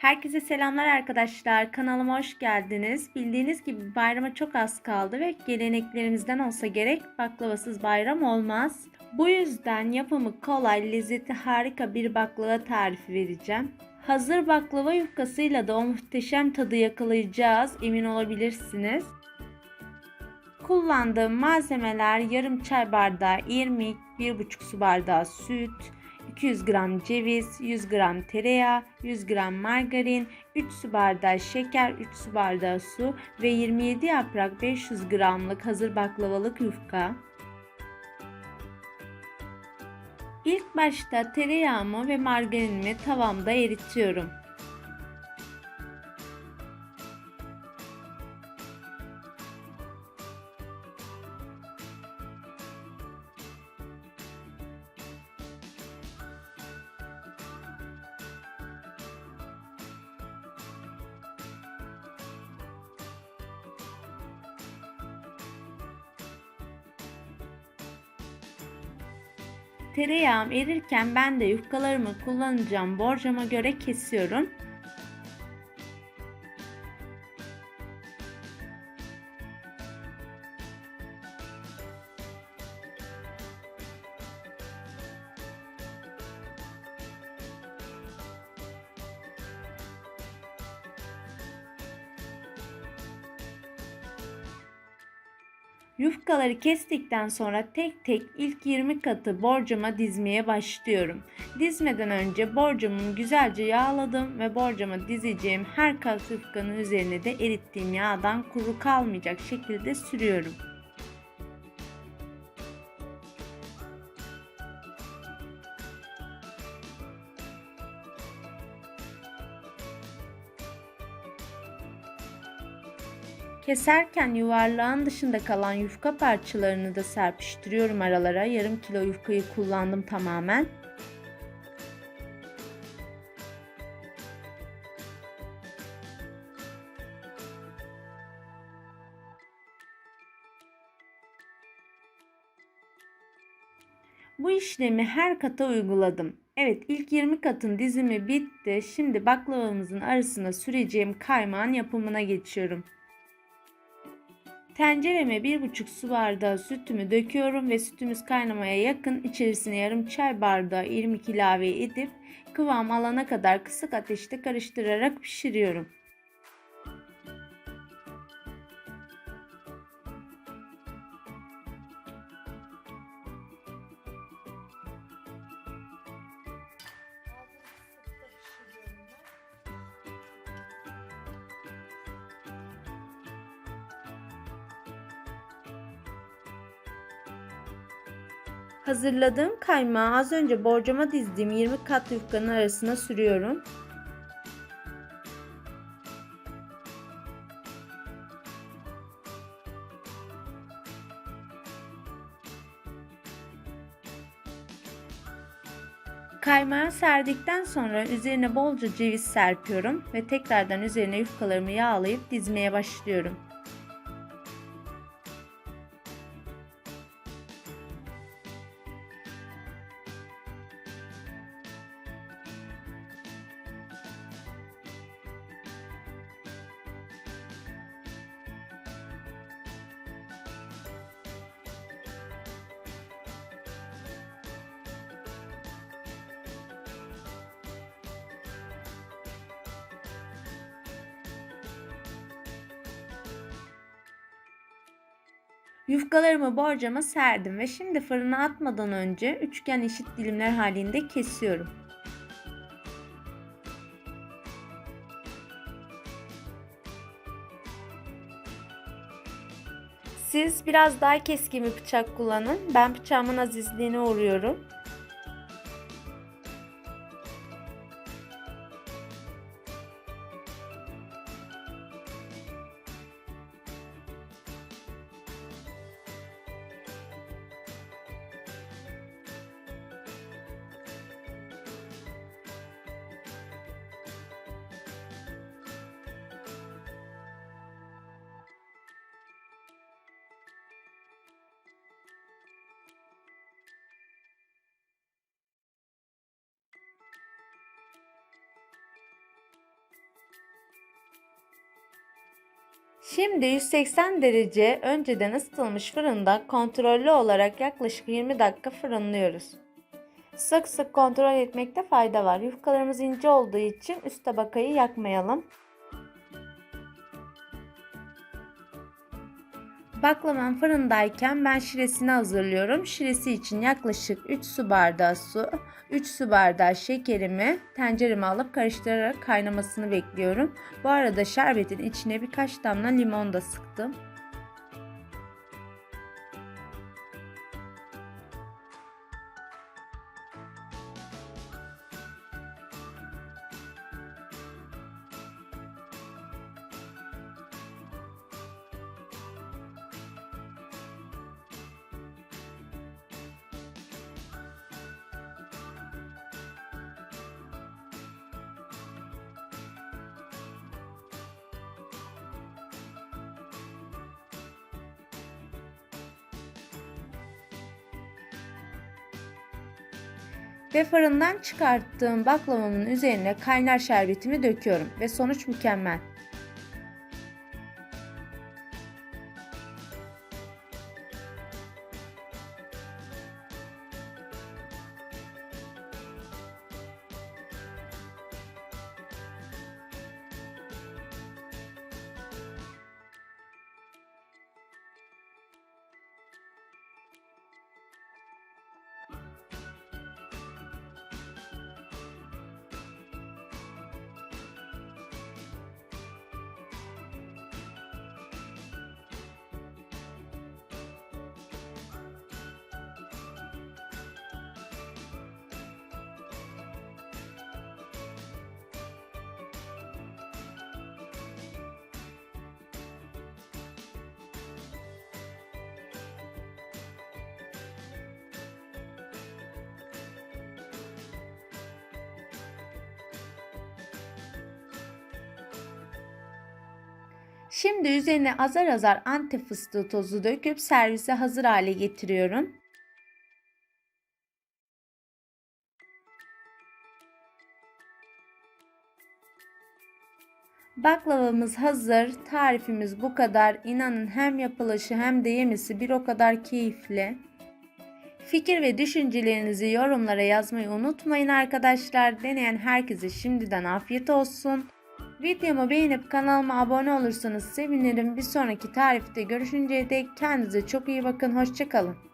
Herkese selamlar arkadaşlar. Kanalıma hoş geldiniz. Bildiğiniz gibi bayrama çok az kaldı ve geleneklerimizden olsa gerek baklavasız bayram olmaz. Bu yüzden yapımı kolay, lezzeti harika bir baklava tarifi vereceğim. Hazır baklava yufkasıyla da o muhteşem tadı yakalayacağız. Emin olabilirsiniz. Kullandığım malzemeler yarım çay bardağı irmik, 1,5 su bardağı süt, 200 gram ceviz, 100 gram tereyağı, 100 gram margarin, 3 su bardağı şeker, 3 su bardağı su ve 27 yaprak 500 gramlık hazır baklavalık yufka. İlk başta tereyağımı ve margarinimi tavamda eritiyorum. Tereyağım erirken ben de yufkalarımı kullanacağım borcama göre kesiyorum. Yufkaları kestikten sonra tek tek ilk 20 katı borcama dizmeye başlıyorum. Dizmeden önce borcamımı güzelce yağladım ve borcama dizeceğim her kat yufkanın üzerine de erittiğim yağdan kuru kalmayacak şekilde sürüyorum. Keserken yuvarlağın dışında kalan yufka parçalarını da serpiştiriyorum aralara. Yarım kilo yufkayı kullandım tamamen. Bu işlemi her kata uyguladım. Evet ilk 20 katın dizimi bitti. Şimdi baklavamızın arasına süreceğim kaymağın yapımına geçiyorum. Tencereme 1,5 su bardağı sütümü döküyorum ve sütümüz kaynamaya yakın içerisine yarım çay bardağı irmik ilave edip kıvam alana kadar kısık ateşte karıştırarak pişiriyorum. Hazırladığım kaymağı az önce borcama dizdiğim 20 kat yufkanın arasına sürüyorum. Kaymağı serdikten sonra üzerine bolca ceviz serpiyorum ve tekrardan üzerine yufkalarımı yağlayıp dizmeye başlıyorum. Yufkalarımı borcama serdim ve şimdi fırına atmadan önce üçgen eşit dilimler halinde kesiyorum. Siz biraz daha keskin bir bıçak kullanın. Ben bıçağımın azizliğine uğruyorum. Şimdi 180 derece önceden ısıtılmış fırında kontrollü olarak yaklaşık 20 dakika fırınlıyoruz. Sık sık kontrol etmekte fayda var. Yufkalarımız ince olduğu için üst tabakayı yakmayalım. Baklavam fırındayken ben şiresini hazırlıyorum. Şiresi için yaklaşık 3 su bardağı su, 3 su bardağı şekerimi tencereme alıp karıştırarak kaynamasını bekliyorum. Bu arada şerbetin içine birkaç damla limon da sıktım. Ve fırından çıkarttığım baklavamın üzerine kaynar şerbetimi döküyorum ve sonuç mükemmel. Şimdi üzerine azar azar antep fıstığı tozu döküp servise hazır hale getiriyorum. Baklavamız hazır. Tarifimiz bu kadar. İnanın hem yapılışı hem de yemesi bir o kadar keyifli. Fikir ve düşüncelerinizi yorumlara yazmayı unutmayın arkadaşlar. Deneyen herkese şimdiden afiyet olsun. Videomu beğenip kanalıma abone olursanız sevinirim. Bir sonraki tarifte görüşünceye dek kendinize çok iyi bakın. Hoşçakalın.